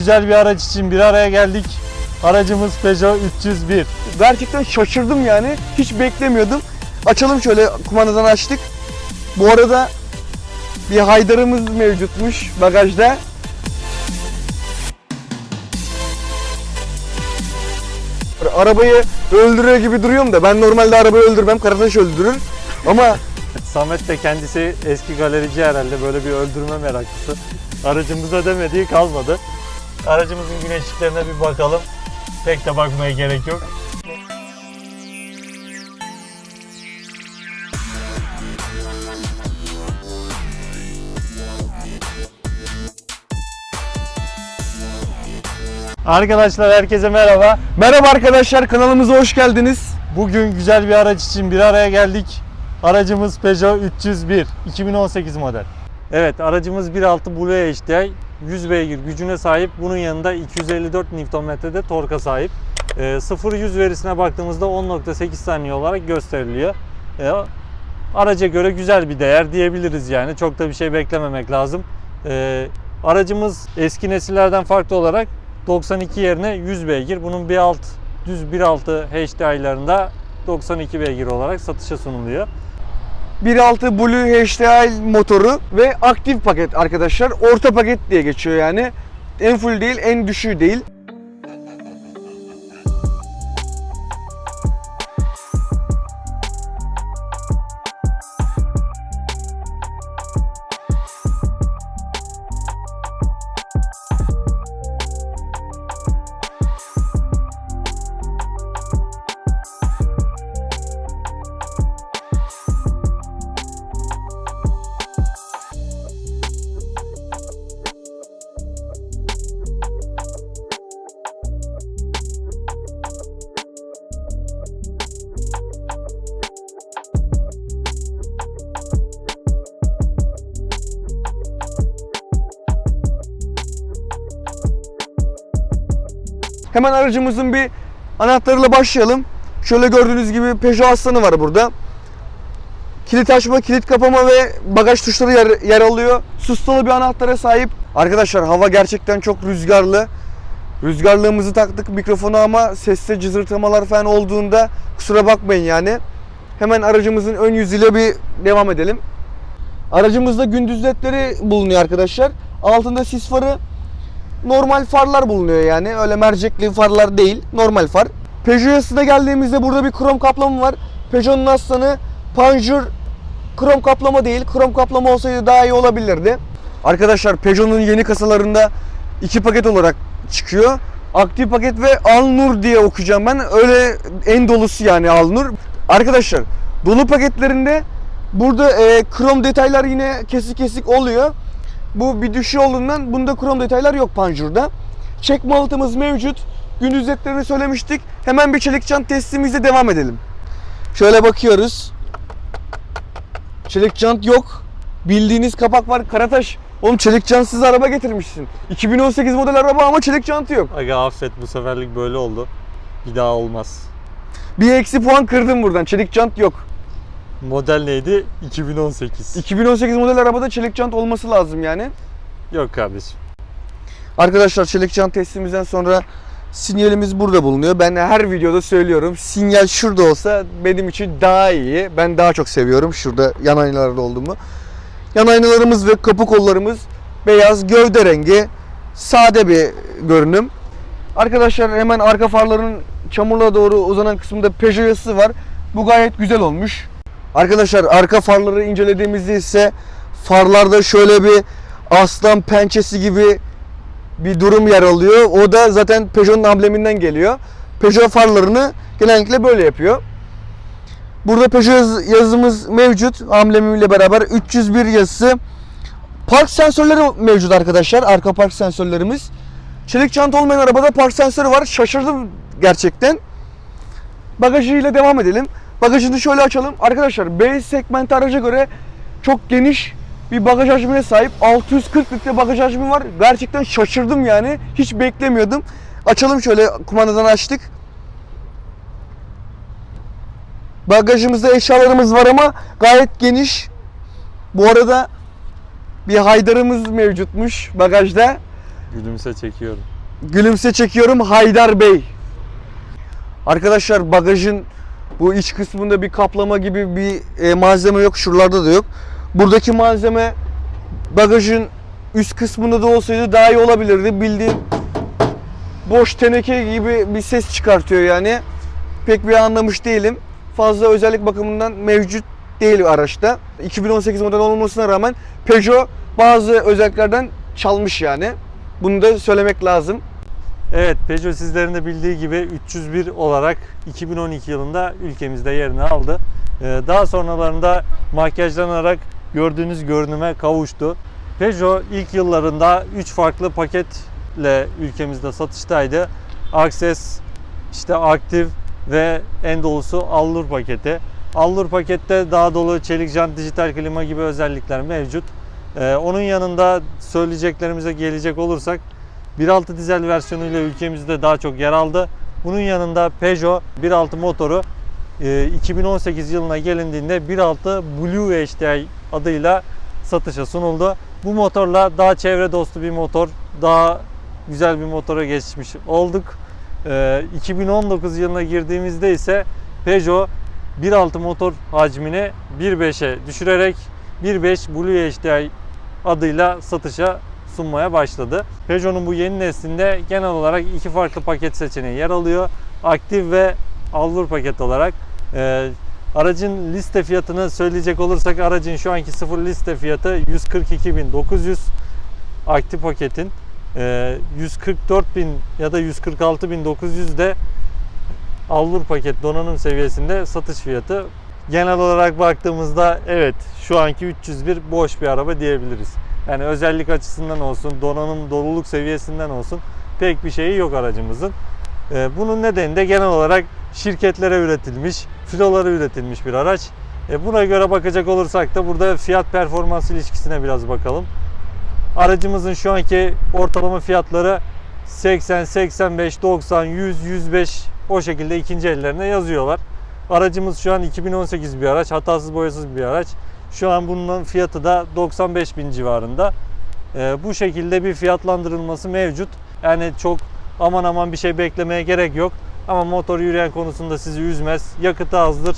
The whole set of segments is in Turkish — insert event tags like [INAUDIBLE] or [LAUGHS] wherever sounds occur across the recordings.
Güzel bir araç için bir araya geldik. Aracımız Peugeot 301. Gerçekten şaşırdım yani. Hiç beklemiyordum. Açalım şöyle kumandadan açtık. Bu arada bir haydarımız mevcutmuş bagajda. Arabayı öldürüyor gibi duruyorum da ben normalde arabayı öldürmem. Karataş öldürür. Ama [LAUGHS] Samet de kendisi eski galerici herhalde böyle bir öldürme meraklısı. Aracımıza demediği kalmadı. Aracımızın güneşliklerine bir bakalım. Pek de bakmaya gerek yok. Arkadaşlar herkese merhaba. merhaba arkadaşlar kanalımıza hoş geldiniz. Bugün güzel bir araç için bir araya geldik. Aracımız Peugeot 301 2018 model. Evet aracımız 1.6 Blue HDI 100 beygir gücüne sahip. Bunun yanında 254 Nm'de torka sahip. Ee, 0-100 verisine baktığımızda 10.8 saniye olarak gösteriliyor. Ee, araca göre güzel bir değer diyebiliriz yani. Çok da bir şey beklememek lazım. Ee, aracımız eski nesillerden farklı olarak 92 yerine 100 beygir. Bunun 1.6 düz 1.6 HDI'larında 92 beygir olarak satışa sunuluyor. 1.6 Blue HDI motoru ve aktif paket arkadaşlar. Orta paket diye geçiyor yani. En full değil, en düşüğü değil. Hemen aracımızın bir anahtarıyla başlayalım. Şöyle gördüğünüz gibi Peugeot aslanı var burada. Kilit açma, kilit kapama ve bagaj tuşları yer, yer alıyor. Sustalı bir anahtara sahip. Arkadaşlar hava gerçekten çok rüzgarlı. Rüzgarlığımızı taktık mikrofona ama seste cızırtamalar falan olduğunda kusura bakmayın yani. Hemen aracımızın ön yüzüyle bir devam edelim. Aracımızda gündüz ledleri bulunuyor arkadaşlar. Altında sis farı, normal farlar bulunuyor yani. Öyle mercekli farlar değil. Normal far. Peugeot yasına geldiğimizde burada bir krom kaplama var. Peugeot'un aslanı panjur krom kaplama değil. Krom kaplama olsaydı daha iyi olabilirdi. Arkadaşlar Peugeot'un yeni kasalarında iki paket olarak çıkıyor. Aktif paket ve Alnur diye okuyacağım ben. Öyle en dolusu yani Alnur. Arkadaşlar dolu paketlerinde burada e, krom detaylar yine kesik kesik oluyor. Bu bir düşü olduğundan bunda krom detaylar yok panjurda. Çekme altımız mevcut. Gündüz ledlerini söylemiştik. Hemen bir çelik jant testimizle devam edelim. Şöyle bakıyoruz. Çelik jant yok. Bildiğiniz kapak var. Karataş. Oğlum çelik jantsız araba getirmişsin. 2018 model araba ama çelik jantı yok. Aga affet bu seferlik böyle oldu. Bir daha olmaz. Bir eksi puan kırdım buradan. Çelik jant yok. Model neydi? 2018. 2018 model arabada çelik jant olması lazım yani. Yok kardeşim. Arkadaşlar çelik jant testimizden sonra sinyalimiz burada bulunuyor. Ben her videoda söylüyorum. Sinyal şurada olsa benim için daha iyi. Ben daha çok seviyorum şurada yan aynalarda olduğumu. Yan aynalarımız ve kapı kollarımız beyaz gövde rengi. Sade bir görünüm. Arkadaşlar hemen arka farların çamurla doğru uzanan kısmında Peugeot yazısı var. Bu gayet güzel olmuş. Arkadaşlar arka farları incelediğimizde ise farlarda şöyle bir aslan pençesi gibi bir durum yer alıyor. O da zaten Peugeot'un ambleminden geliyor. Peugeot farlarını genellikle böyle yapıyor. Burada Peugeot yaz- yazımız mevcut. Amblemiyle beraber 301 yazısı. Park sensörleri mevcut arkadaşlar. Arka park sensörlerimiz. Çelik çanta olmayan arabada park sensörü var. Şaşırdım gerçekten. Bagajıyla devam edelim. Bagajını şöyle açalım. Arkadaşlar B segmenti araca göre çok geniş bir bagaj hacmine sahip. 640 litre bagaj hacmi var. Gerçekten şaşırdım yani. Hiç beklemiyordum. Açalım şöyle kumandadan açtık. Bagajımızda eşyalarımız var ama gayet geniş. Bu arada bir haydarımız mevcutmuş bagajda. Gülümse çekiyorum. gülümse çekiyorum Haydar Bey. Arkadaşlar bagajın bu iç kısmında bir kaplama gibi bir e, malzeme yok. Şuralarda da yok. Buradaki malzeme bagajın üst kısmında da olsaydı daha iyi olabilirdi. Bildiğin boş teneke gibi bir ses çıkartıyor yani. Pek bir anlamış değilim. Fazla özellik bakımından mevcut değil araçta. 2018 model olmasına rağmen Peugeot bazı özelliklerden çalmış yani. Bunu da söylemek lazım. Evet Peugeot sizlerin de bildiği gibi 301 olarak 2012 yılında ülkemizde yerini aldı. Ee, Daha sonralarında makyajlanarak gördüğünüz görünüme kavuştu. Peugeot ilk yıllarında 3 farklı paketle ülkemizde satıştaydı. Access, işte Active ve en dolusu Allure paketi. Allure pakette daha dolu çelik jant, dijital klima gibi özellikler mevcut. Ee, Onun yanında söyleyeceklerimize gelecek olursak 1.6 dizel versiyonuyla ülkemizde daha çok yer aldı. Bunun yanında Peugeot 1.6 motoru e, 2018 yılına gelindiğinde 1.6 Blue HDI adıyla satışa sunuldu. Bu motorla daha çevre dostu bir motor, daha güzel bir motora geçmiş olduk. E, 2019 yılına girdiğimizde ise Peugeot 1.6 motor hacmini 1.5'e düşürerek 1.5 Blue HDI adıyla satışa sunmaya başladı. Peugeot'un bu yeni neslinde genel olarak iki farklı paket seçeneği yer alıyor. Aktif ve Allure paket olarak. Ee, aracın liste fiyatını söyleyecek olursak aracın şu anki sıfır liste fiyatı 142.900 aktif paketin. Ee, 144.000 ya da 146.900 de Allure paket donanım seviyesinde satış fiyatı. Genel olarak baktığımızda evet şu anki 301 boş bir araba diyebiliriz. Yani özellik açısından olsun, donanım doluluk seviyesinden olsun pek bir şeyi yok aracımızın. Ee, Bunun nedeni de genel olarak şirketlere üretilmiş, filolara üretilmiş bir araç. E, Buna göre bakacak olursak da burada fiyat performans ilişkisine biraz bakalım. Aracımızın şu anki ortalama fiyatları 80, 85, 90, 100, 105 o şekilde ikinci ellerine yazıyorlar. Aracımız şu an 2018 bir araç, hatasız boyasız bir araç. Şu an bunun fiyatı da 95 bin civarında. Ee, bu şekilde bir fiyatlandırılması mevcut. Yani çok aman aman bir şey beklemeye gerek yok. Ama motor yürüyen konusunda sizi üzmez. Yakıtı azdır.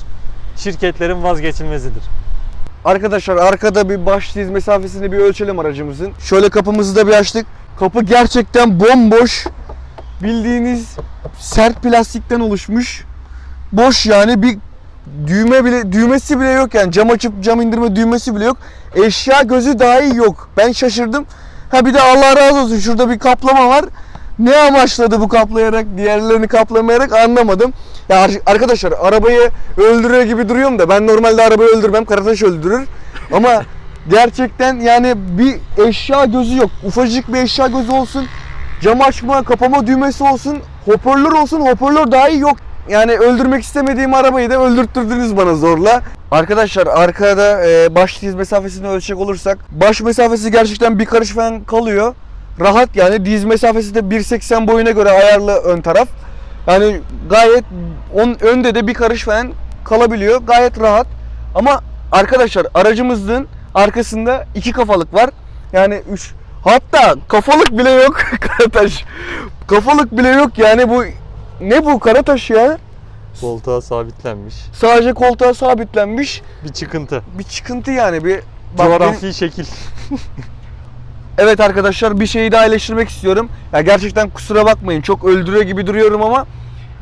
Şirketlerin vazgeçilmezidir. Arkadaşlar arkada bir baş mesafesini bir ölçelim aracımızın. Şöyle kapımızı da bir açtık. Kapı gerçekten bomboş. Bildiğiniz sert plastikten oluşmuş. Boş yani bir düğme bile düğmesi bile yok yani cam açıp cam indirme düğmesi bile yok. Eşya gözü dahi yok. Ben şaşırdım. Ha bir de Allah razı olsun şurada bir kaplama var. Ne amaçladı bu kaplayarak diğerlerini kaplamayarak anlamadım. Ya ar- arkadaşlar arabayı öldürüyor gibi duruyorum da ben normalde arabayı öldürmem Karataş öldürür. Ama gerçekten yani bir eşya gözü yok. Ufacık bir eşya gözü olsun. Cam açma, kapama düğmesi olsun. Hoparlör olsun. Hoparlör dahi yok. Yani öldürmek istemediğim arabayı da öldürttürdünüz bana zorla. Arkadaşlar arkada e, baş diz mesafesini ölçecek olursak baş mesafesi gerçekten bir karış falan kalıyor. Rahat yani diz mesafesi de 1.80 boyuna göre ayarlı ön taraf. Yani gayet on, önde de bir karış falan kalabiliyor. Gayet rahat. Ama arkadaşlar aracımızın arkasında iki kafalık var. Yani üç hatta kafalık bile yok [LAUGHS] Karataş. Kafalık bile yok yani bu ne bu Karataş ya? Koltuğa sabitlenmiş. Sadece koltuğa sabitlenmiş Bir çıkıntı. bir çıkıntı yani bir Bak benim- Coğrafi şekil. [LAUGHS] Evet arkadaşlar bir şeyi daha eleştirmek istiyorum. Ya gerçekten kusura bakmayın çok öldürüyor gibi duruyorum ama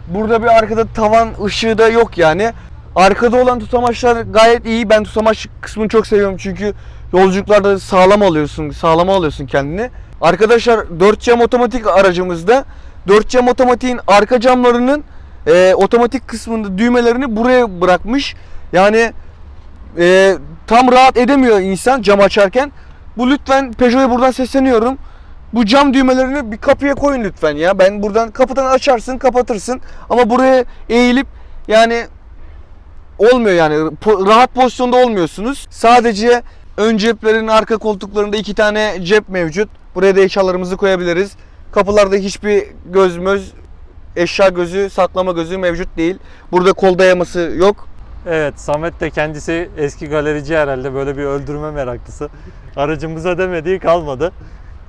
burada bir arkada tavan ışığı da yok yani. Arkada olan tutamaçlar gayet iyi. Ben tutamaç kısmını çok seviyorum çünkü yolculuklarda sağlam alıyorsun, sağlama alıyorsun kendini. Arkadaşlar 4 cam otomatik aracımızda 4 cam otomatiğin arka camlarının e, otomatik kısmında düğmelerini buraya bırakmış. Yani e, tam rahat edemiyor insan cam açarken. Bu lütfen Peugeot'a buradan sesleniyorum. Bu cam düğmelerini bir kapıya koyun lütfen ya. Ben buradan kapıdan açarsın, kapatırsın. Ama buraya eğilip yani olmuyor yani Po- rahat pozisyonda olmuyorsunuz. Sadece ön ceplerin arka koltuklarında iki tane cep mevcut. Buraya da eşyalarımızı koyabiliriz. Kapılarda hiçbir göz eşya gözü, saklama gözü mevcut değil. Burada kol dayaması yok. Evet Samet de kendisi eski galerici herhalde böyle bir öldürme meraklısı. Aracımıza demediği kalmadı.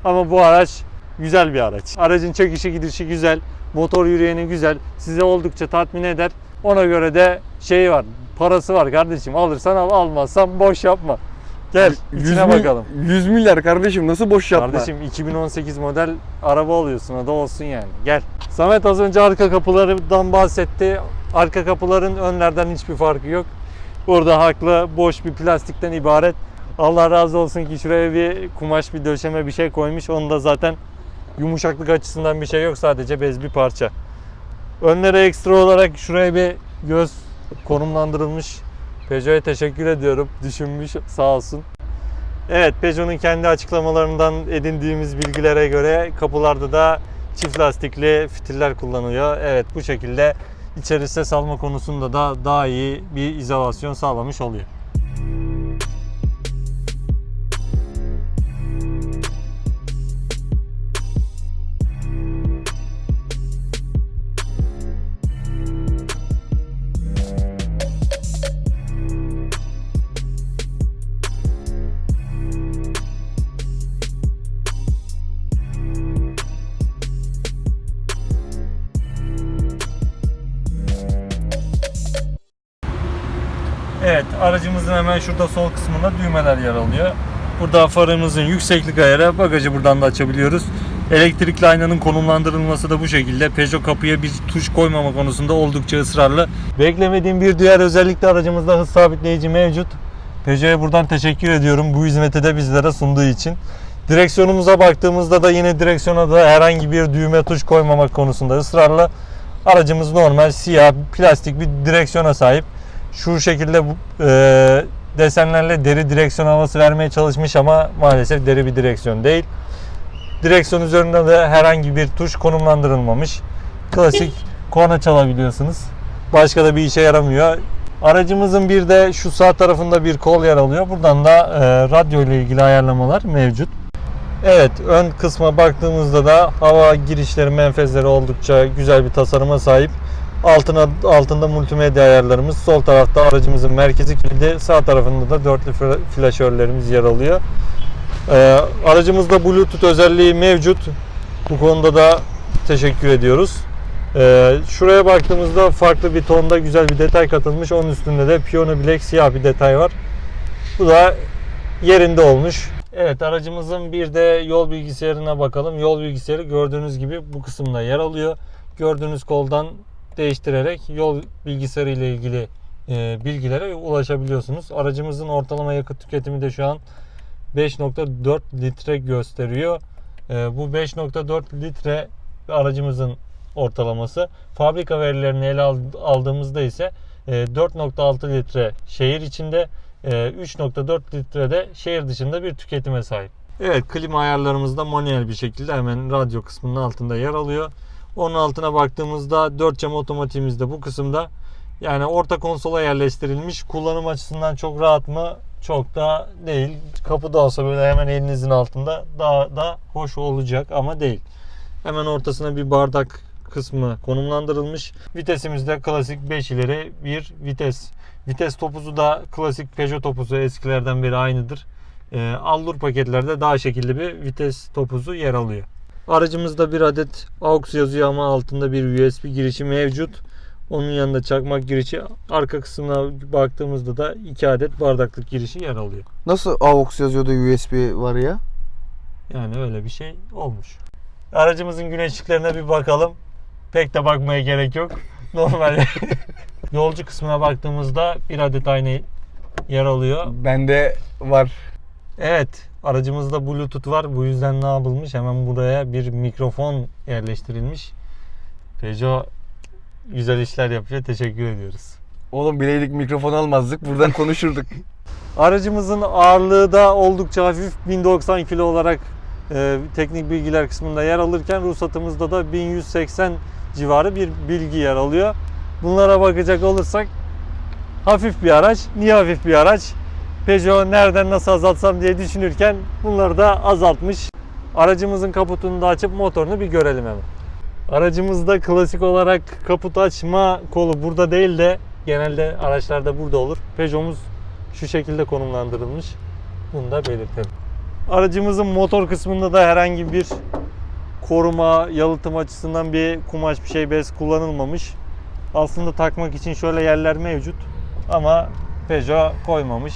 Ama bu araç güzel bir araç. Aracın çekişi gidişi güzel, motor yürüyeni güzel, size oldukça tatmin eder. Ona göre de şeyi var, parası var kardeşim. Alırsan al, almazsan boş yapma. Gel içine mil- bakalım. 100 milyar kardeşim nasıl boş yapma? Kardeşim 2018 model araba alıyorsun o da olsun yani. Gel. Samet az önce arka kapılardan bahsetti. Arka kapıların önlerden hiçbir farkı yok. Burada haklı boş bir plastikten ibaret. Allah razı olsun ki şuraya bir kumaş bir döşeme bir şey koymuş. Onda zaten yumuşaklık açısından bir şey yok. Sadece bez bir parça. Önlere ekstra olarak şuraya bir göz konumlandırılmış. Peugeot'a teşekkür ediyorum. Düşünmüş sağ olsun. Evet Peugeot'un kendi açıklamalarından edindiğimiz bilgilere göre kapılarda da çift lastikli fitiller kullanılıyor. Evet bu şekilde içeri ses alma konusunda da daha iyi bir izolasyon sağlamış oluyor. Aracımızın hemen şurada sol kısmında düğmeler yer alıyor. Burada farımızın yükseklik ayarı, bagajı buradan da açabiliyoruz. Elektrikli aynanın konumlandırılması da bu şekilde. Peugeot kapıya bir tuş koymama konusunda oldukça ısrarlı. Beklemediğim bir diğer özellik de aracımızda hız sabitleyici mevcut. Peugeot'a buradan teşekkür ediyorum bu hizmeti de bizlere sunduğu için. Direksiyonumuza baktığımızda da yine direksiyona da herhangi bir düğme tuş koymamak konusunda ısrarlı. Aracımız normal siyah plastik bir direksiyona sahip. Şu şekilde bu- e, desenlerle deri direksiyon havası vermeye çalışmış ama maalesef deri bir direksiyon değil. Direksiyon üzerinde de herhangi bir tuş konumlandırılmamış. Klasik [LAUGHS] korna çalabiliyorsunuz. Başka da bir işe yaramıyor. Aracımızın bir de şu sağ tarafında bir kol yer alıyor. Buradan da e, radyo ile ilgili ayarlamalar mevcut. Evet ön kısma baktığımızda da hava girişleri menfezleri oldukça güzel bir tasarıma sahip. Altına altında multimedya ayarlarımız, sol tarafta aracımızın merkezi kilidi, sağ tarafında da dörtlü fla- flaşörlerimiz yer alıyor. Ee, aracımızda Bluetooth özelliği mevcut. Bu konuda da teşekkür ediyoruz. Ee, şuraya baktığımızda farklı bir tonda güzel bir detay katılmış. Onun üstünde de Piyano Black siyah bir detay var. Bu da yerinde olmuş. Evet aracımızın bir de yol bilgisayarına bakalım. Yol bilgisayarı gördüğünüz gibi bu kısımda yer alıyor. Gördüğünüz koldan değiştirerek yol bilgisayarı ile ilgili e, bilgilere ulaşabiliyorsunuz. Aracımızın ortalama yakıt tüketimi de şu an 5.4 litre gösteriyor. E, bu 5.4 litre aracımızın ortalaması. Fabrika verilerini ele al- aldığımızda ise e, 4.6 litre şehir içinde, e, 3.4 litre de şehir dışında bir tüketime sahip. Evet klima ayarlarımız da manuel bir şekilde hemen radyo kısmının altında yer alıyor. Onun altına baktığımızda 4 cam otomatiğimiz de bu kısımda. Yani orta konsola yerleştirilmiş. Kullanım açısından çok rahat mı? Çok da değil. Kapıda olsa böyle hemen elinizin altında daha da hoş olacak ama değil. Hemen ortasına bir bardak kısmı konumlandırılmış. Vitesimiz de klasik 5 ileri bir vites. Vites topuzu da klasik Peugeot topuzu eskilerden beri aynıdır. Ee, Allur paketlerde daha şekilli bir vites topuzu yer alıyor. Aracımızda bir adet AUX yazıyor ama altında bir USB girişi mevcut. Onun yanında çakmak girişi, arka kısmına baktığımızda da iki adet bardaklık girişi yer alıyor. Nasıl AUX yazıyordu USB var ya? Yani öyle bir şey olmuş. Aracımızın güneş ışıklarına bir bakalım. Pek de bakmaya gerek yok. Normal. [LAUGHS] Yolcu kısmına baktığımızda bir adet ayna yer alıyor. Bende var. Evet, aracımızda Bluetooth var. Bu yüzden ne yapılmış? Hemen buraya bir mikrofon yerleştirilmiş. Peugeot güzel işler yapıyor. Teşekkür ediyoruz. Oğlum bileydik mikrofon almazdık. Buradan konuşurduk. [LAUGHS] Aracımızın ağırlığı da oldukça hafif 1090 kilo olarak e, teknik bilgiler kısmında yer alırken ruhsatımızda da 1180 civarı bir bilgi yer alıyor. Bunlara bakacak olursak hafif bir araç. Niye hafif bir araç? Peugeot nereden nasıl azaltsam diye düşünürken bunları da azaltmış. Aracımızın kaputunu da açıp motorunu bir görelim hemen. Aracımızda klasik olarak kaput açma kolu burada değil de genelde araçlarda burada olur. Peugeot'umuz şu şekilde konumlandırılmış. Bunu da belirtelim. Aracımızın motor kısmında da herhangi bir koruma, yalıtım açısından bir kumaş bir şey bez kullanılmamış. Aslında takmak için şöyle yerler mevcut ama Peugeot koymamış.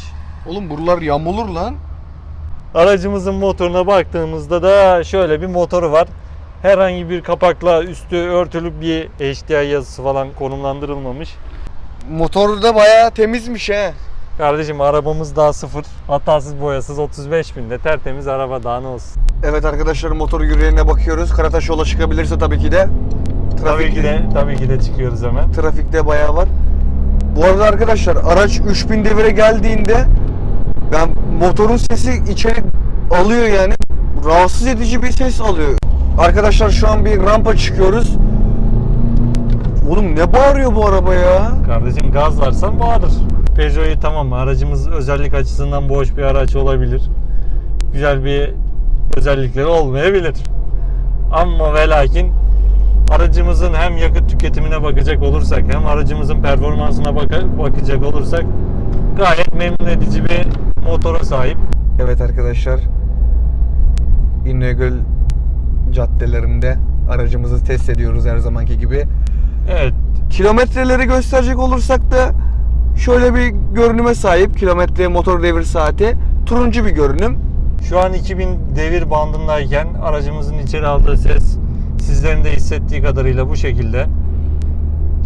Oğlum buralar yamulur lan. Aracımızın motoruna baktığımızda da şöyle bir motoru var. Herhangi bir kapakla üstü örtülü bir HDI yazısı falan konumlandırılmamış. Motor da bayağı temizmiş he. Kardeşim arabamız daha sıfır. Hatasız boyasız 35 binde tertemiz araba daha ne olsun. Evet arkadaşlar motor yüreğine bakıyoruz. Karataş yola çıkabilirse tabii ki de. Tabii ki de, tabii ki de çıkıyoruz hemen. Trafikte bayağı var. Bu arada arkadaşlar araç 3000 devire geldiğinde ben motorun sesi içeri alıyor yani. Rahatsız edici bir ses alıyor. Arkadaşlar şu an bir rampa çıkıyoruz. Oğlum ne bağırıyor bu araba ya? Kardeşim gazlarsan bağırır. Peugeot'u tamam aracımız özellik açısından boş bir araç olabilir. Güzel bir özellikleri olmayabilir. Ama ve lakin aracımızın hem yakıt tüketimine bakacak olursak hem aracımızın performansına baka- bakacak olursak gayet memnun edici bir motora sahip. Evet arkadaşlar. İnegöl caddelerinde aracımızı test ediyoruz her zamanki gibi. Evet Kilometreleri gösterecek olursak da şöyle bir görünüme sahip. Kilometre motor devir saati. Turuncu bir görünüm. Şu an 2000 devir bandındayken aracımızın içeri aldığı ses sizlerin de hissettiği kadarıyla bu şekilde.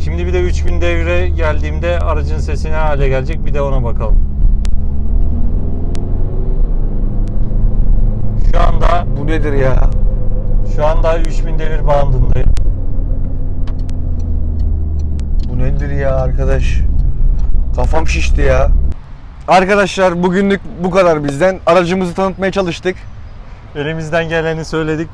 Şimdi bir de 3000 devre geldiğimde aracın sesi ne hale gelecek bir de ona bakalım. Anda Bu nedir ya? şu anda 3000 devir bandındayım. Bu nedir ya arkadaş? Kafam şişti ya. Arkadaşlar bugünlük bu kadar bizden. Aracımızı tanıtmaya çalıştık. Elimizden geleni söyledik.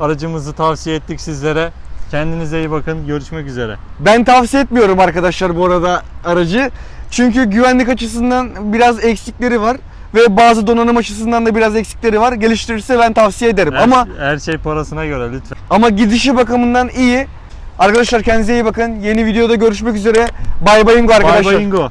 Aracımızı tavsiye ettik sizlere. Kendinize iyi bakın. Görüşmek üzere. Ben tavsiye etmiyorum arkadaşlar bu arada aracı. Çünkü güvenlik açısından biraz eksikleri var. Ve bazı donanım açısından da biraz eksikleri var. Geliştirirse ben tavsiye ederim. Her, Ama her şey parasına göre lütfen. ama gidişi bakımından iyi. Arkadaşlar kendinize iyi bakın. Yeni videoda görüşmek üzere. Bay bayingo arkadaşlar. Bye bye Ingo.